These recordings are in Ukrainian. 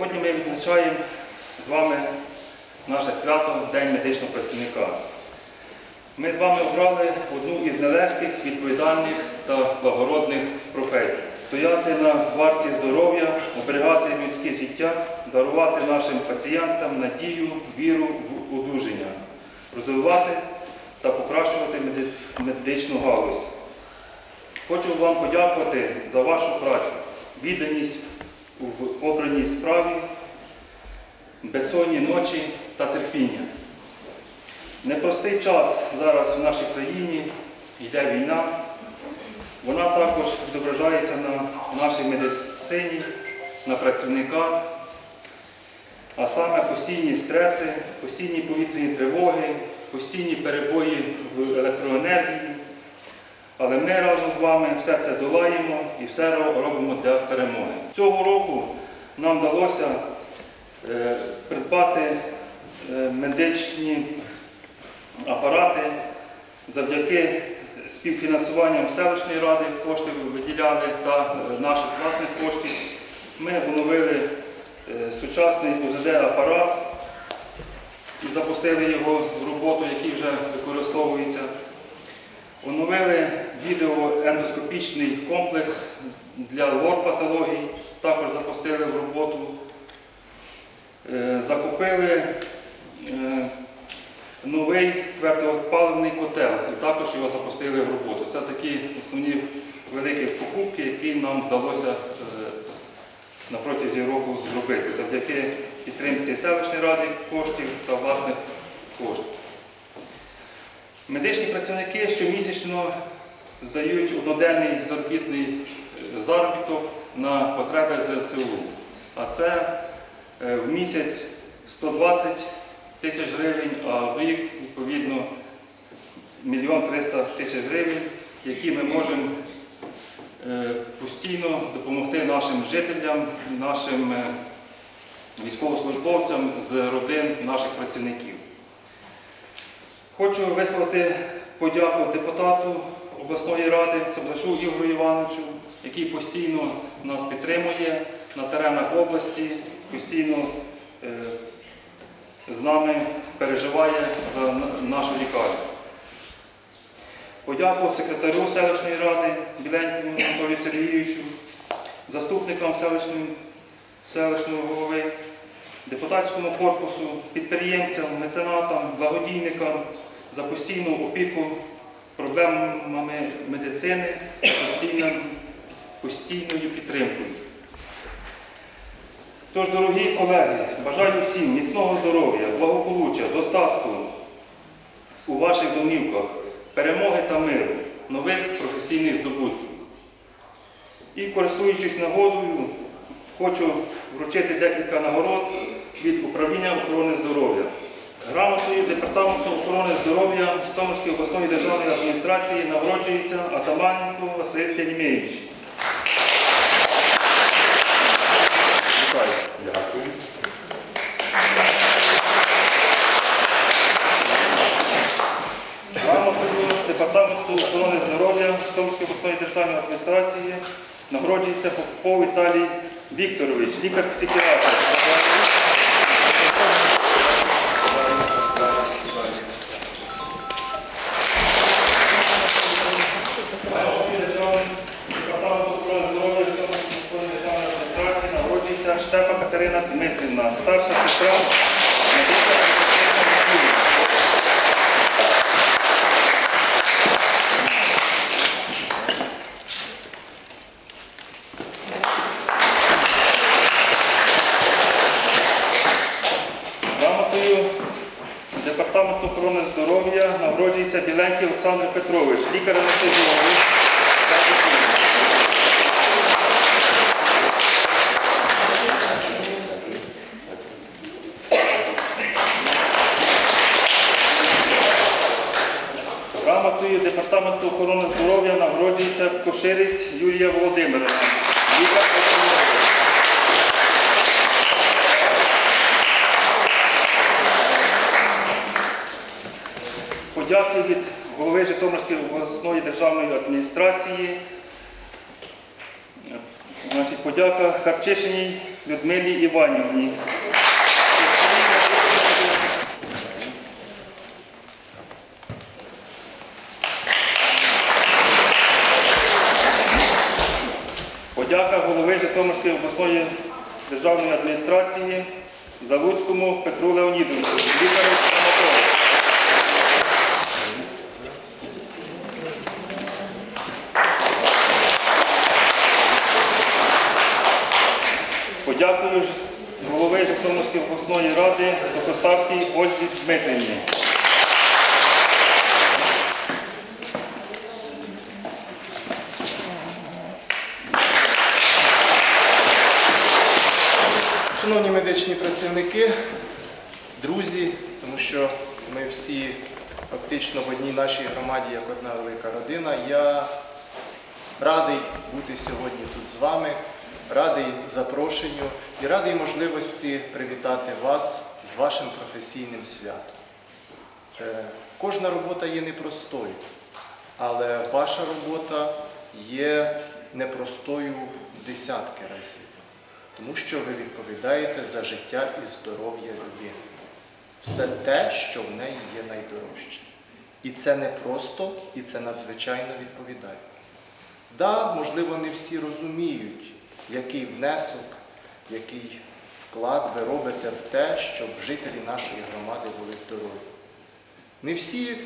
Сьогодні ми відзначаємо з вами наше свято День медичного працівника. Ми з вами обрали одну із нелегких, відповідальних та благородних професій. Стояти на варті здоров'я, оберігати людське життя, дарувати нашим пацієнтам надію, віру в одужання, розвивати та покращувати медичну галузь. Хочу вам подякувати за вашу працю, відданість в обраній справі, безсонні ночі та терпіння. Непростий час зараз в нашій країні, йде війна. Вона також відображається на нашій медицині, на працівниках, а саме постійні стреси, постійні повітряні тривоги, постійні перебої в. Але ми разом з вами все це долаємо і все робимо для перемоги. Цього року нам вдалося е, придбати е, медичні апарати завдяки співфінансуванням селищної ради кошти виділяли та е, наших власних коштів. Ми оновили сучасний УЗД-апарат і запустили його в роботу, який вже використовується. Оновили відеоендоскопічний комплекс для лор-патологій, також запустили в роботу. Е, Закупили е, новий твердопаливний котел і також його запустили в роботу. Це такі основні великі покупки, які нам вдалося е, на протязі року зробити завдяки підтримці селищної ради коштів та власних коштів. Медичні працівники щомісячно здають одноденний заробітний е, заробіток на потреби ЗСУ. А це е, в місяць 120 тисяч гривень, а в рік, відповідно, мільйон 300 тисяч гривень, які ми можемо е, постійно допомогти нашим жителям, нашим військовослужбовцям з родин наших працівників. Хочу висловити подяку депутату обласної ради Саблашу Ігорю Івановичу, який постійно нас підтримує на теренах області, постійно е, з нами переживає за нашу лікарню. Подяку секретарю селищної ради Біленькому Анатолію Сергійовичу, заступникам селищної, селищного голови, депутатському корпусу, підприємцям, меценатам, благодійникам за постійну опіку проблемами медицини, постійним- постійною підтримкою. Тож, дорогі колеги, бажаю всім міцного здоров'я, благополуччя, достатку у ваших домівках, перемоги та миру, нових професійних здобутків. І користуючись нагодою, хочу вручити декілька нагород від управління охорони здоров'я. Грамотою Департаменту охорони здоров'я Житомирської обласної державної адміністрації нагороджується Атаманенко Василь Тянімєвич. Грамотою Департаменту охорони здоров'я Житомирської обласної державної адміністрації нагороджується Попов Віталій Вікторович, лікар-психіатр. Грамотою Департаменту охорони здоров'я нагороджується Коширець Юлія Володимирівна, лікар. Подяки від голови Житомирської обласної державної адміністрації. Подяка Харчишиній Людмилі Іванівні. Подяка голови Житомирської обласної державної адміністрації Заводському Петру Леонідовичу, лікарю стоматологу. Подякую голови Житомирської обласної ради Сокоставській Ользі Дмитрівні. Шановні медичні працівники, друзі, тому що ми всі фактично в одній нашій громаді, як одна велика родина. Я радий бути сьогодні тут з вами, радий запрошенню і радий можливості привітати вас з вашим професійним святом. Е, Кожна робота є непростою, але ваша робота є непростою десятки разів тому що ви відповідаєте за життя і здоров'я людини. Все те, що в неї є найдорожче. І це не просто, і це надзвичайно відповідально. Да, можливо, не всі розуміють, який внесок, який вклад ви робите в те, щоб жителі нашої громади були здорові. Не всі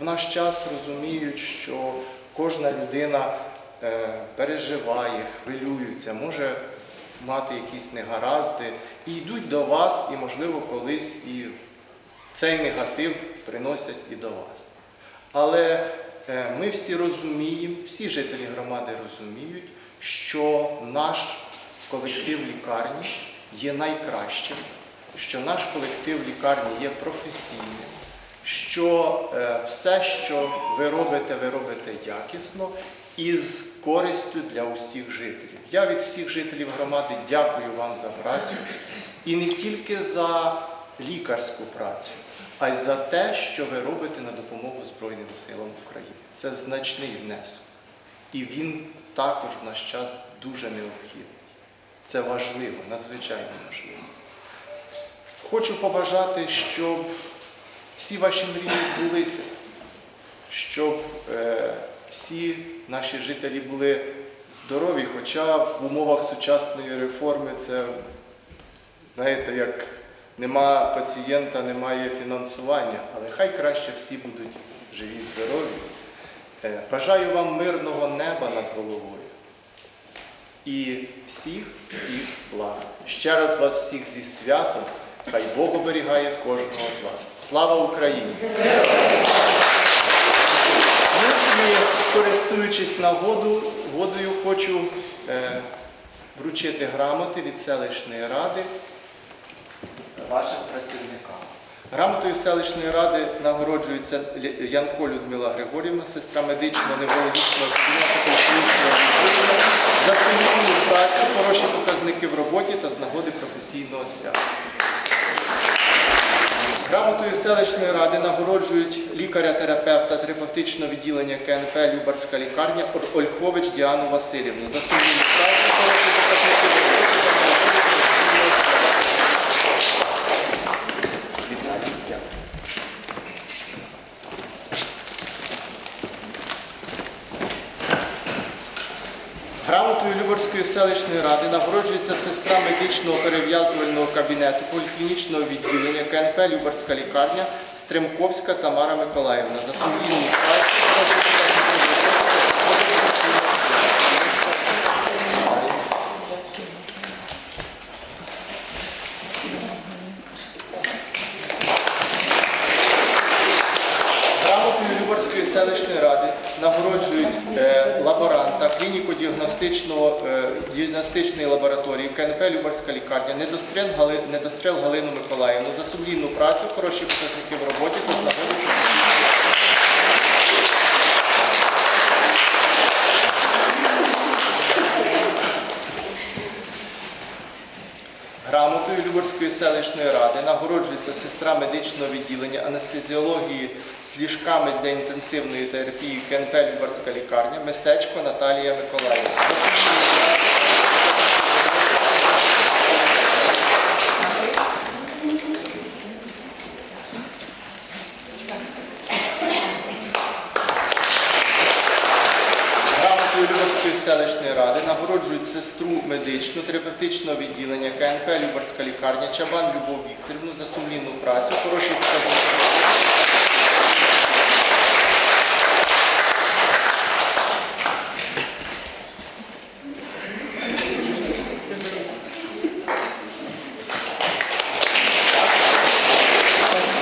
в наш час розуміють, що кожна людина е, переживає, хвилюється, може мати якісь негаразди, і йдуть до вас, і, можливо, колись і цей негатив приносять і до вас. Але е, ми всі розуміємо, всі жителі громади розуміють, що наш колектив лікарні є найкращим, що наш колектив лікарні є професійним, що е, все, що ви робите, ви робите якісно і з користю для усіх жителів. Я від всіх жителів громади дякую вам за працю і не тільки за лікарську працю, а й за те, що ви робите на допомогу Збройним силам України. Це значний внесок. І він також в наш час дуже необхідний. Це важливо, надзвичайно важливо. Хочу побажати, щоб всі ваші мрії збулися, щоб е, всі наші жителі були здорові, хоча в умовах сучасної реформи це, знаєте, як нема пацієнта, немає фінансування, але хай краще всі будуть живі, здорові. Е, Бажаю вам мирного неба над головою і всіх, всіх благ. Ще раз вас всіх зі святом, хай Бог оберігає кожного з вас. Слава Україні! Користуючись нагоду, водою, хочу е, вручити грамоти від селищної ради вашим працівникам. Грамотою селищної ради нагороджується Янко Людмила Григорівна, сестра медично-неврологічного кабінету клінічного за сумлінну працю, хороші показники в роботі та з нагоди професійного свята. Грамотою селищної ради нагороджують лікаря-терапевта терапевтичного відділення КНП Любарська лікарня Ольхович Діану Васильівну. За справи працю, хороші показники в роботі та з нагоди професійного свята. Вітаю, дякую. Грамотою Любарської селищної ради нагороджується сестра медичного перев'язувального кабінету поліклінічного відділення КНП Любарська лікарня Стремковська Тамара Миколаївна. За Любарської селищної ради нагороджують е, лаборанта клініко-діагностичного е, діагностичної лабораторії КНП Любарська лікарня недострел, Гали, недострел Галину Миколаївну за сумлінну працю, хороші показники в роботі та з Грамотою Любарської селищної ради нагороджується сестра медичного відділення анестезіології з ліжками для інтенсивної терапії КНП Любарська лікарня Месечко Наталія Миколаївна. За сумлінну працю селищної ради нагороджують сестру медичну терапевтичного відділення КНП Любарська лікарня Чабан Любов Вікторівну за сумлінну працю, хороші показники.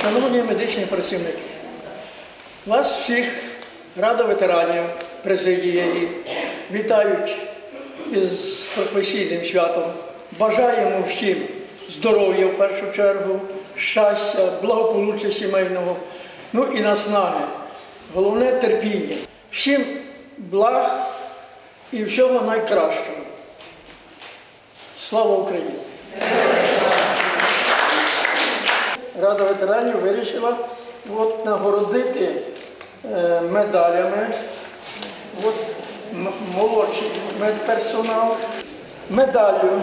Шановні медичні працівники, вас всіх Рада ветеранів президії вітають із професійним святом. Бажаємо всім здоров'я в першу чергу, щастя, благополуччя сімейного, ну і наснаги. Головне терпіння. Всім благ і всього найкращого. Слава Україні! Рада ветеранів вирішила от, нагородити е, медалями от, молодший медперсонал. Медаллю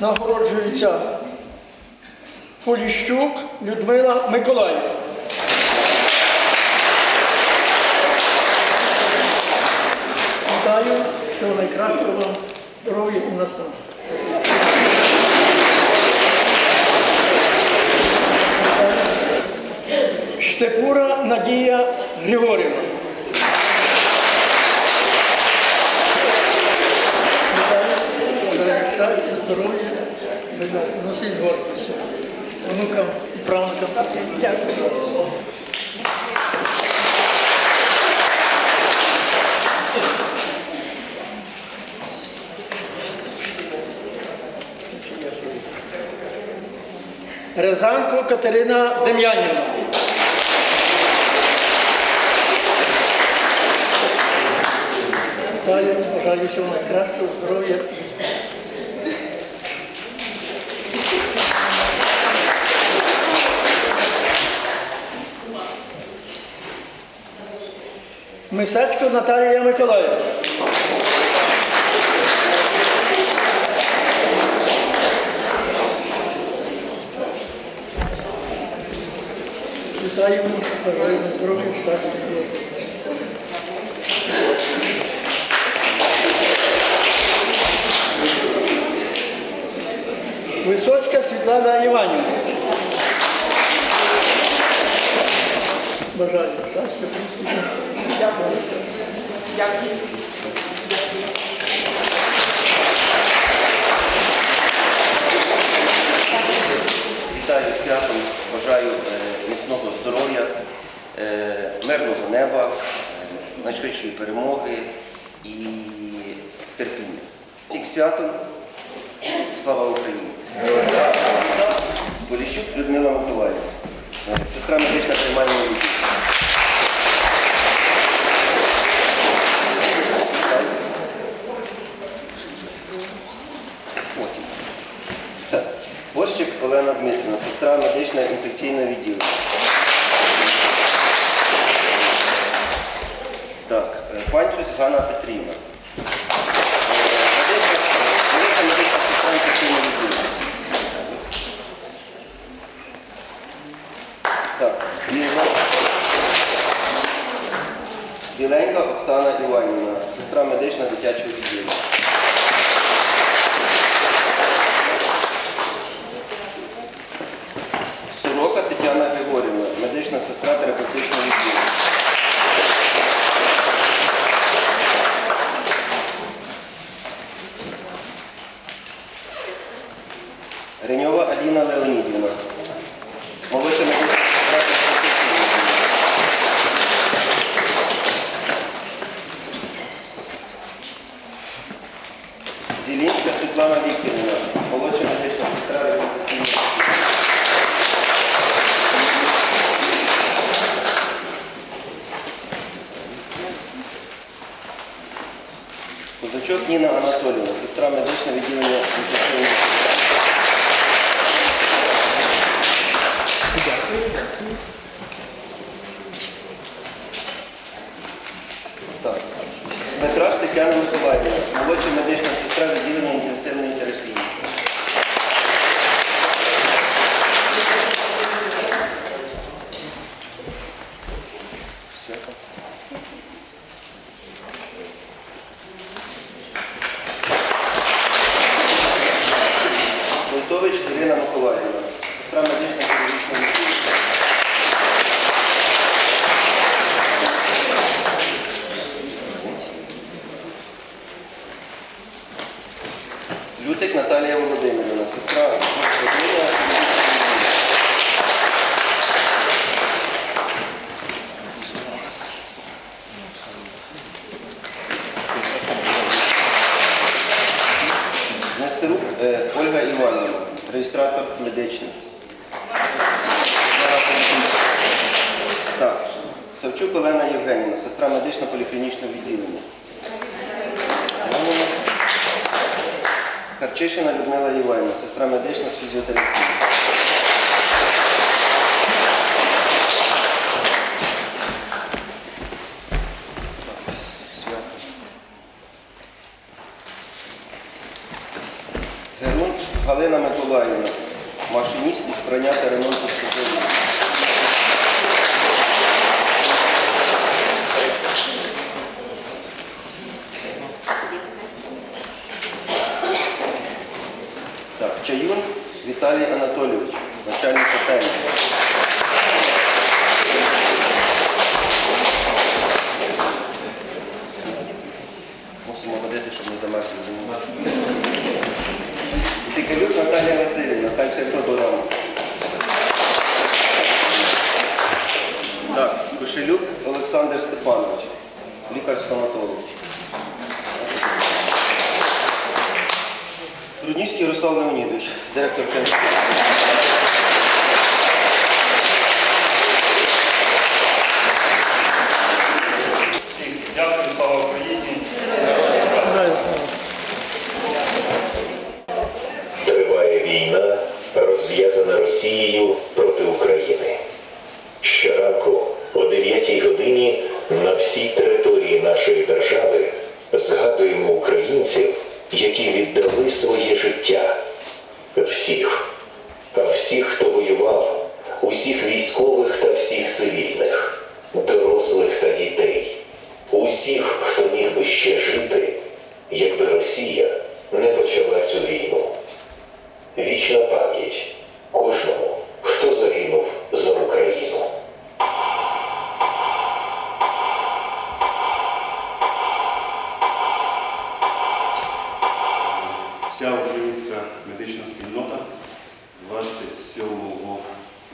нагороджується Поліщук Людмила Миколаївна. Вітаю, всього найкращого вам, здоров'я і наснаги. Штепура Надія Григорівна. Вітаю. Бажаю Щастя, здоров'я, будь ласка, носіть гордість. Онукам і правнукам. Дякую. Резанко Катерина Дем'янівна. Вітаю, бажаю всього найкращого, здоров'я і Мисачко Наталія Миколаївна. Вітаємо, здоров'я, щастя. і. Висоцька Світлана Іванівна. Бажаю щастя. Дякую. Дякую. Вітаю святом, бажаю е, міцного здоров'я, е, мирного неба, е, найшвидшої перемоги і терпіння. Всіх святом, слава Україні! Поліщук Людмила Миколаївна, сестра медична приймального Олена Дмитрівна, сестра медична інфекційного відділення. Так, е, Ганна Петрівна. Е, Біленька Оксана Іванівна, сестра медична дитячого відділення. Реєстратор медичний. Так, Савчук Олена Євгенівна, сестра медично-поліклінічного відділення. Харчишина Людмила Євгенівна, сестра медична з фізіотерапії. Усіх військових та всіх цивільних, дорослих та дітей, усіх, хто міг би ще жити, якби Росія не почала цю війну. Вічна пам'ять кожному, хто загинув за Україну. Вся українська медична спільнота 27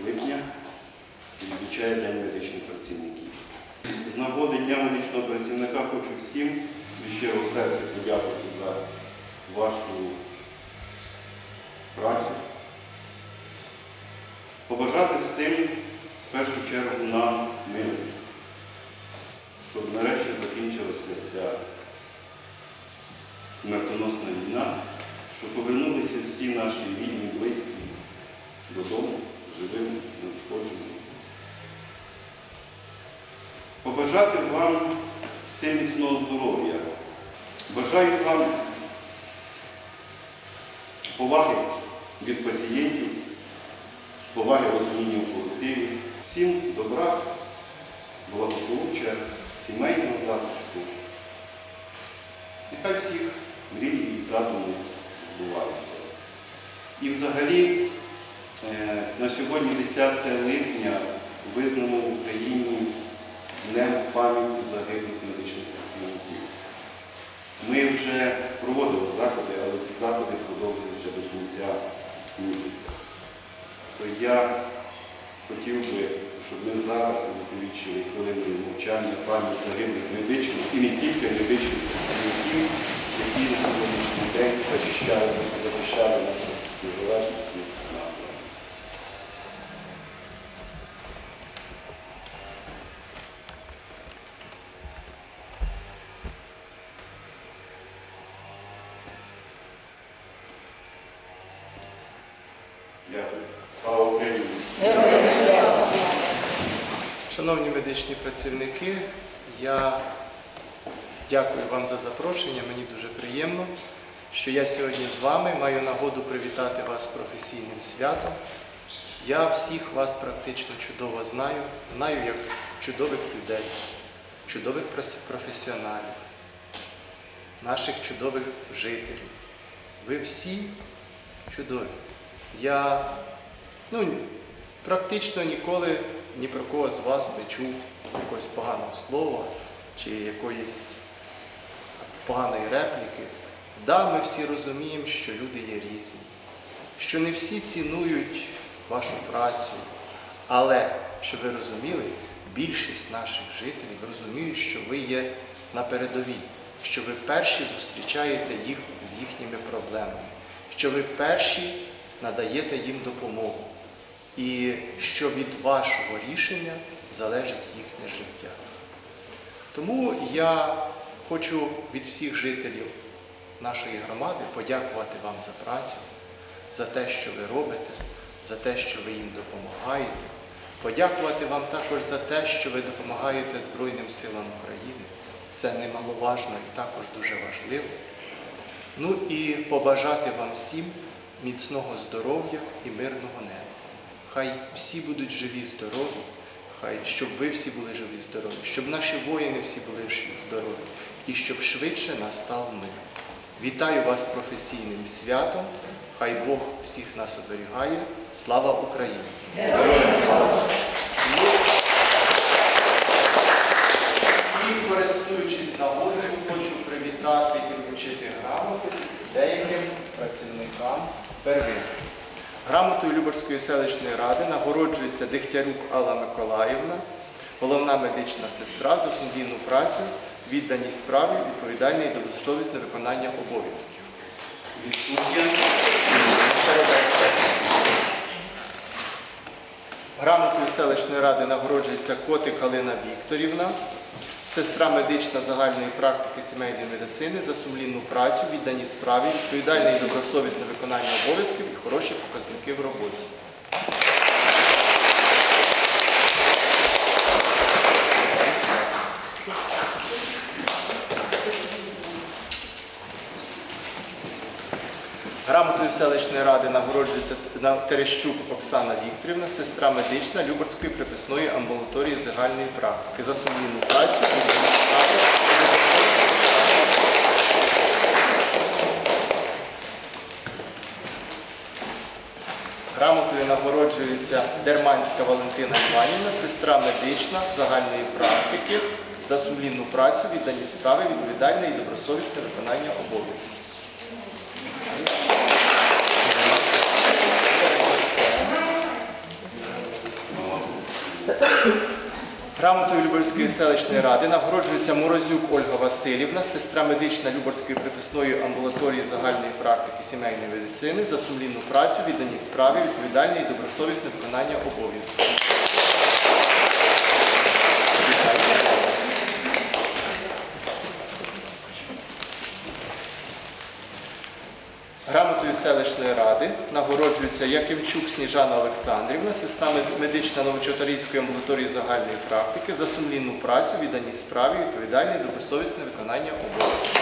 липня відмічає День медичних працівників. З нагоди Дня медичного працівника хочу всім від щирого серця подякувати за вашу працю. Побажати всім в першу чергу нам миру, щоб нарешті закінчилася ця смертоносна війна, щоб повернулися всі наші рідні, близькі додому, живими, неушкодженими. Побажати вам всім міцного здоров'я. Бажаю вам поваги від пацієнтів, поваги розуміння в колективі, всім добра, благополуччя, сімейного затишку. Нехай всіх мрії і задуми збуваються. І взагалі е, на сьогодні, 10 липня, визнано в Україні Днем пам'яті загиблих медичних працівників. Ми вже проводили заходи, але ці заходи продовжуються до кінця місяця. То я хотів би, щоб ми зараз увіковічили хвилиною мовчання пам'ять загиблих медичних і не тільки медичних працівників, які на сьогоднішній день захищали, захищали нашу незалежність від нас. Шановні медичні працівники, я дякую вам за запрошення. Мені дуже приємно, що я сьогодні з вами маю нагоду привітати вас професійним святом. Я всіх вас практично чудово знаю, знаю як чудових людей, чудових професіоналів, наших чудових жителів. Ви всі чудові. Я ну, практично ніколи ні про кого з вас не чув якогось поганого слова чи якоїсь поганої репліки. Да, ми всі розуміємо, що люди є різні, що не всі цінують вашу працю, але щоб ви розуміли, більшість наших жителів розуміють, що ви є на передовій, що ви перші зустрічаєте їх з їхніми проблемами, що ви перші надаєте їм допомогу, і що від вашого рішення залежить їхнє життя. Тому я хочу від всіх жителів нашої громади подякувати вам за працю, за те, що ви робите, за те, що ви їм допомагаєте. Подякувати вам також за те, що ви допомагаєте Збройним силам України. Це немаловажно і також дуже важливо. Ну і побажати вам всім міцного здоров'я і мирного неба. Хай всі будуть живі, здорові, хай щоб ви всі були живі, здорові, щоб наші воїни всі були здорові, і щоб швидше настав мир. Вітаю вас професійним святом. Хай Бог всіх нас оберігає. Слава Україні! І користуючись нагодою, хочу привітати і вручити грамоти деяким працівникам первин. Грамотою Любарської селищної ради нагороджується Дегтярук Алла Миколаївна, головна медична сестра за сумлінну працю, відданість справі, відповідальне і добросовісне виконання обов'язків. Грамотою селищної ради нагороджується Котик Галина Вікторівна, сестра медична загальної практики сімейної медицини за сумлінну працю, відданість справі, відповідальне і добросовісне виконання обов'язків і хороші показники в роботі. Грамотою селищної ради нагороджується Терещук Оксана Вікторівна, сестра медична Любарської приписної амбулаторії загальної практики за сумлінну працю. Грамотою нагороджується Дерманська Валентина Іванівна, сестра медична загальної практики за сумлінну працю, відданість справи, відповідальне і добросовісне виконання обов'язків. Грамотою Люборської селищної ради нагороджується Морозюк Ольга Васильівна, сестра медична Люборської приписної амбулаторії загальної практики сімейної медицини за сумлінну працю, відданість справі, відповідальне і добросовісне виконання обов'язків. Грамотою ради нагороджується Якимчук Сніжана Олександрівна, сестра мед- медична Новочотарійської амбулаторії загальної практики за сумлінну працю, відданість справі, відповідальне і добросовісне виконання обов'язків.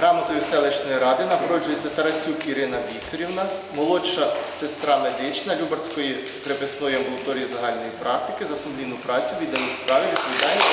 Грамотою селищної ради нагороджується Тарасюк Ірина Вікторівна, молодша сестра медична Любарської приписної амбулаторії загальної практики за сумлінну працю, віддані справі, відповідальність.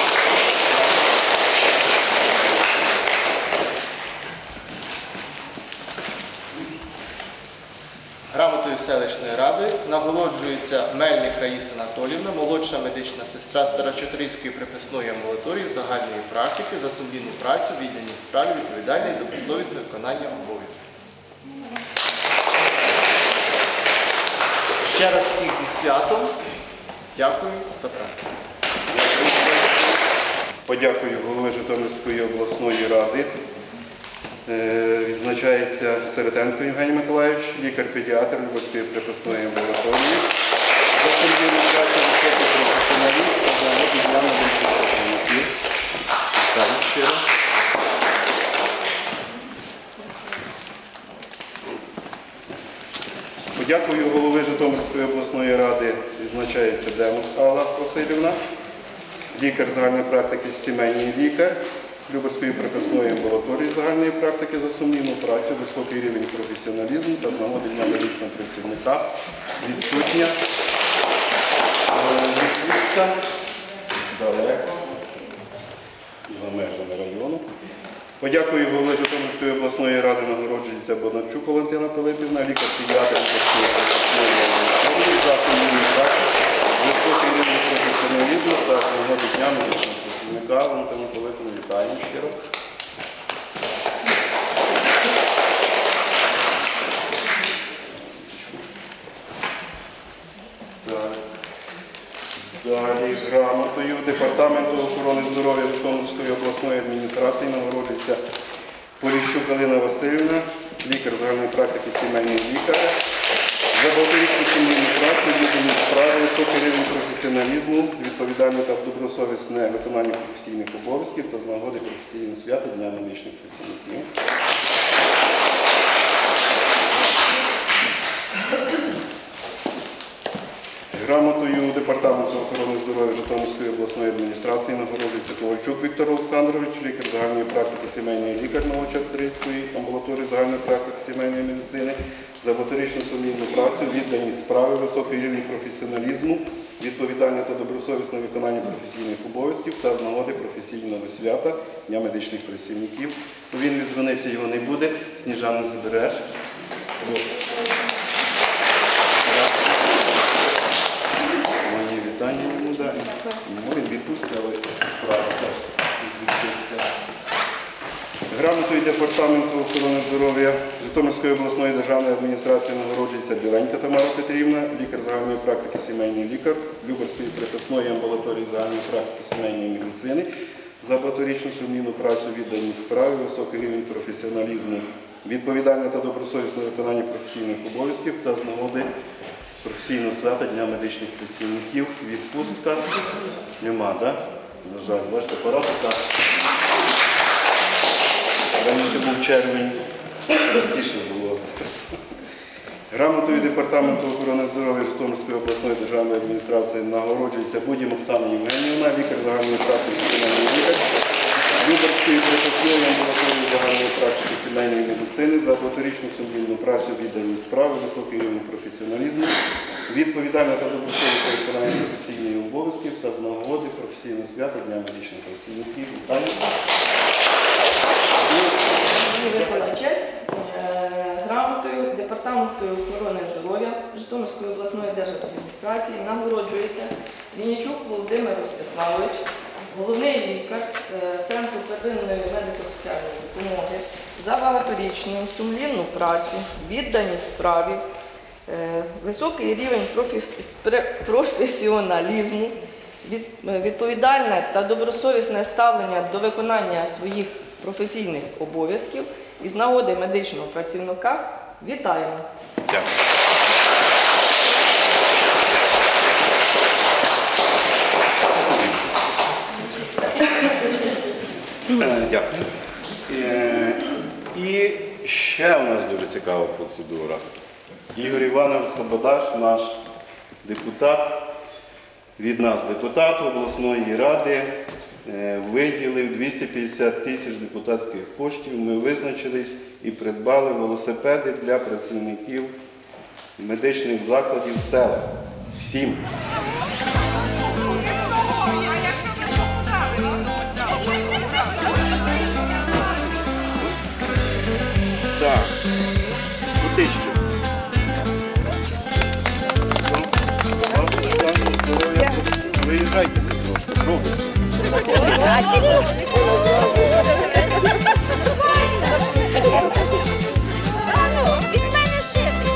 Грамотою селищної ради нагороджується Мельник Раїса Анатолівна, молодша медична сестра Старочотирійської приписної амбулаторії загальної практики за сумлінну працю, відданість справі, відповідальне і добросовісне виконання обов'язків. Ще раз всіх зі святом. Дякую за працю. Подякую голови Житомирської обласної ради. Е, Відзначається Середенко Євгеній Миколаївич, лікар-педіатр Любовської приписної амбулаторії. Подякую голови Житомирської обласної ради. Відзначається Демус Алла Васильівна лікар загальної практики, сімейний лікар Люберської приписної амбулаторії загальної практики за сумнівну працю, високий рівень професіоналізму та з нагоди для медичного працівника, відсутня, е, відпустка далеко, за межами району. Подякую голові Житомирської обласної ради нагороджується Бондарчук Валентина Пилипівна, лікар-педіатр Лікарської обласної захист, високий рівень професіоналізму та нагоди дня медичного працівника Валентина Пилипівна. Вітаємо щиро. Далі грамотою Департаменту охорони здоров'я Житомирської обласної адміністрації нагороджується Поліщук Галина Васильівна, лікар загальної практики сімейний лікар. За багаторічну сімейну працю, віддані справи, високий рівень професіоналізму, відповідальне та добросовісне виконання професійних обов'язків та з нагоди професійного свята Дня медичних працівників. Грамотою Департаменту охорони здоров'я Житомирської обласної адміністрації нагороджується Ковальчук Віктор Олександрович, лікар загальної практики сімейний лікар Новочатрийської амбулаторії загальної практики сімейної медицини, за моторичну сумлінну працю, відданість справи, високий рівень професіоналізму, відповідальне та добросовісне виконання професійних обов'язків та з нагоди професійного свята Дня медичних працівників. Він Він відзвониться, його не буде. Сніжана забереш. Грамотою департаменту охорони здоров'я Житомирської обласної державної адміністрації нагороджується Біленька Тамара Петрівна, лікар загальної практики сімейний лікар Люберської приписної амбулаторії загальної практики сімейної медицини. За багаторічну сумлінну працю віддані справи, високий рівень професіоналізму, відповідальне та добросовісне виконання професійних обов'язків та з нагоди професійного свята Дня медичних працівників. Відпустка нема, так? На жаль, бачите, пора така. Раніше був червень, простіше було зараз. Грамотою Департаменту охорони здоров'я Житомирської обласної державної адміністрації нагороджується Будім Оксана Євгенівна, лікар загальної практики сімейний лікар, Люберської припасної амбулаторії загальної практики сімейної медицини за багаторічну сумлінну працю віддані справи, високий рівень професіоналізму, відповідальне та добросовісне виконання професійних обов'язків та з нагоди професійного свята Дня медичних працівників. Вітаю. Випала честь е, грамотою Департаменту охорони здоров'я Житомирської обласної держадміністрації нагороджується Вінничук Володимир Ростиславович, головний лікар е, Центру первинної медико-соціальної допомоги за багаторічну сумлінну працю, відданість справі, е, високий рівень професіоналізму, відповідальне та добросовісне ставлення до виконання своїх професійних обов'язків і з нагоди медичного працівника вітаємо! Е, Дякую. Е, І ще у нас дуже цікава процедура. Ігор Іванович Сабадаш, наш депутат, від нас депутат обласної ради, виділив 250 тисяч депутатських коштів. Ми визначились і придбали велосипеди для працівників медичних закладів села. Всім. Так. Здоров'я. Виїжджайте трошки, пробуйте. Від мене шити.